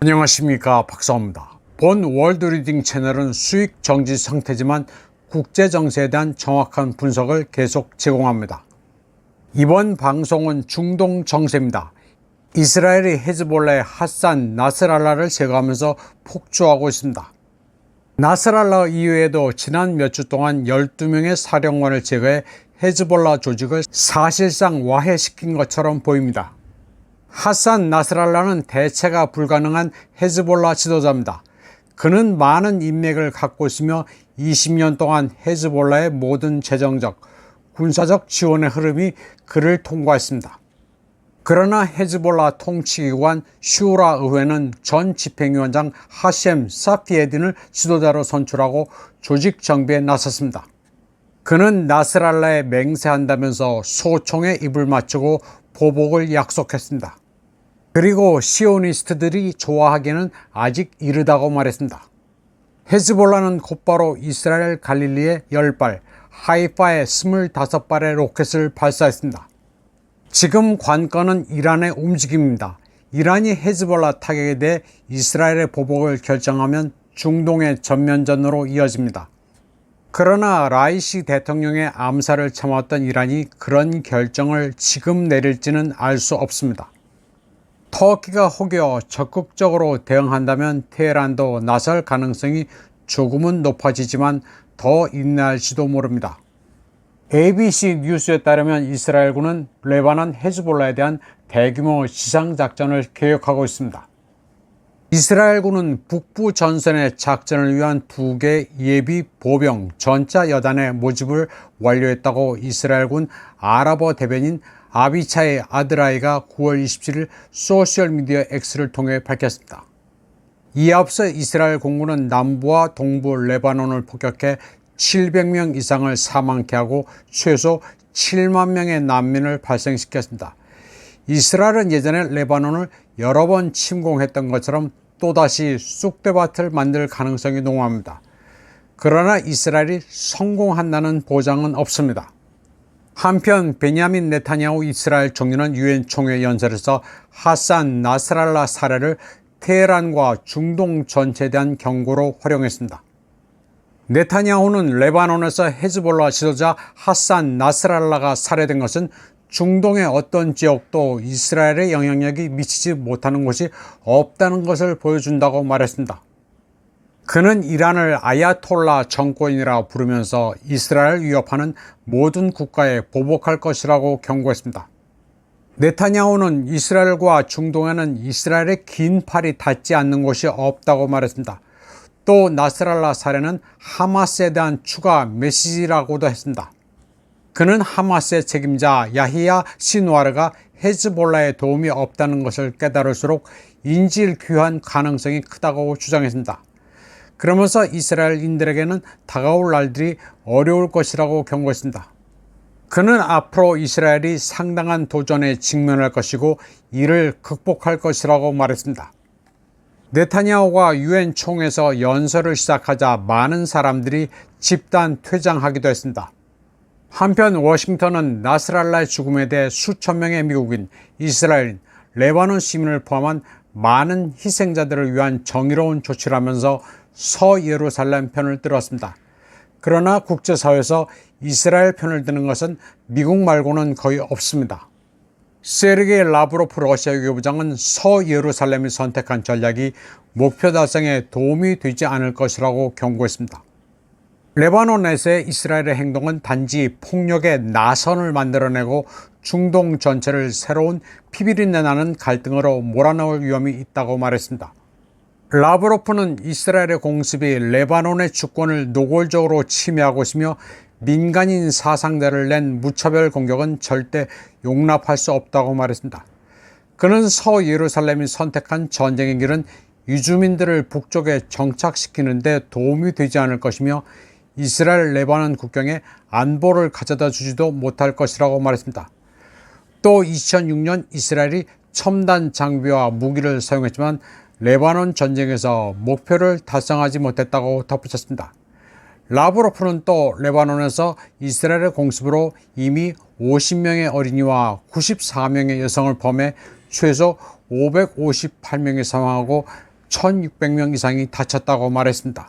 안녕하십니까 박사입니다. 본 월드리딩 채널은 수익 정지 상태지만 국제 정세에 대한 정확한 분석을 계속 제공합니다. 이번 방송은 중동 정세입니다. 이스라엘이 헤즈볼라의 핫산 나스랄라를 제거하면서 폭주하고 있습니다. 나스랄라 이외에도 지난 몇 주 동안 12명의 사령관을 제거해 헤즈볼라 조직을 사실상 와해시킨 것처럼 보입니다. 하산 나스랄라는 대체가 불가능한 헤즈볼라 지도자입니다. 그는 많은 인맥을 갖고 있으며 20년 동안 헤즈볼라의 모든 재정적, 군사적 지원의 흐름이 그를 통과했습니다. 그러나 헤즈볼라 통치기관 슈라 의회는 전 집행위원장 하셈 사피에딘을 지도자로 선출하고 조직 정비에 나섰습니다. 그는 나스랄라에 맹세한다면서 소총에 입을 맞추고 보복을 약속했습니다. 그리고 시오니스트들이 좋아하기에는 아직 이르다고 말했습니다. 헤즈볼라는 곧바로 이스라엘 갈릴리에 10발, 하이파에 25발의 로켓을 발사했습니다. 지금 관건은 이란의 움직임입니다. 이란이 헤즈볼라 타격에 대해 이스라엘의 보복을 결정하면 중동의 전면전으로 이어집니다. 그러나 라이시 대통령의 암살을 참았던 이란이 그런 결정을 지금 내릴지는 알 수 없습니다. 터키가 혹여 적극적으로 대응한다면 테헤란도 나설 가능성이 조금은 높아지지만 더 인내할지도 모릅니다. ABC 뉴스에 따르면 이스라엘군은 레바논 헤즈볼라에 대한 대규모 지상작전을 계획하고 있습니다. 이스라엘군은 북부 전선의 작전을 위한 두 개 예비 보병 전차 여단의 모집을 완료했다고 이스라엘군 아랍어 대변인 아비차의 아드라이가 9월 27일 소셜미디어 X를 통해 밝혔습니다. 이에 앞서 이스라엘 공군은 남부와 동부 레바논을 폭격해 700명 이상을 사망케 하고 최소 7만 명의 난민을 발생시켰습니다. 이스라엘은 예전에 레바논을 여러 번 침공했던 것처럼 또다시 쑥대밭을 만들 가능성이 농후합니다. 그러나 이스라엘이 성공한다는 보장은 없습니다. 한편 베냐민 네타냐후 이스라엘 총리는 유엔 총회 연설에서 하산 나스랄라 사례를 테헤란과 중동 전체에 대한 경고로 활용했습니다. 네타냐후는 레바논에서 헤즈볼라 지도자 하산 나스랄라가 살해된 것은 중동의 어떤 지역도 이스라엘의 영향력이 미치지 못하는 곳이 없다는 것을 보여준다고 말했습니다. 그는 이란을 아야톨라 정권이라 부르면서 이스라엘 위협하는 모든 국가에 보복할 것이라고 경고했습니다. 네타냐후는 이스라엘과 중동에는 이스라엘의 긴 팔이 닿지 않는 곳이 없다고 말했습니다. 또 나스랄라 사례는 하마스에 대한 추가 메시지라고도 했습니다. 그는 하마스의 책임자 야히야 시누아르가 헤즈볼라에 도움이 없다는 것을 깨달을수록 인질 귀환 가능성이 크다고 주장했습니다. 그러면서 이스라엘인들에게는 다가올 날들이 어려울 것이라고 경고했습니다. 그는 앞으로 이스라엘이 상당한 도전에 직면할 것이고 이를 극복할 것이라고 말했습니다. 네타냐후가 유엔 총에서 연설을 시작하자 많은 사람들이 집단 퇴장하기도 했습니다. 한편 워싱턴은 나스랄라의 죽음에 대해 수천 명의 미국인, 이스라엘, 레바논 시민을 포함한 많은 희생자들을 위한 정의로운 조치를 하면서 서예루살렘 편을 들었습니다. 그러나 국제사회에서 이스라엘 편을 드는 것은 미국 말고는 거의 없습니다. 세르게이 라브로프 러시아 외교부장은 서예루살렘이 선택한 전략이 목표 달성에 도움이 되지 않을 것이라고 경고했습니다. 레바논에서의 이스라엘의 행동은 단지 폭력의 나선을 만들어내고 중동 전체를 새로운 피비린내 나는 갈등으로 몰아넣을 위험이 있다고 말했습니다. 라브로프는 이스라엘의 공습이 레바논의 주권을 노골적으로 침해하고 있으며 민간인 사상자를 낸 무차별 공격은 절대 용납할 수 없다고 말했습니다. 그는 서 예루살렘이 선택한 전쟁의 길은 유주민들을 북쪽에 정착시키는 데 도움이 되지 않을 것이며 이스라엘 레바논 국경에 안보를 가져다 주지도 못할 것이라고 말했습니다. 또 2006년 이스라엘이 첨단 장비와 무기를 사용했지만 레바논 전쟁에서 목표를 달성하지 못했다고 덧붙였습니다. 라브로프는 또 레바논에서 이스라엘의 공습으로 이미 50명의 어린이와 94명의 여성을 범해 최소 558명이 사망하고 1600명 이상이 다쳤다고 말했습니다.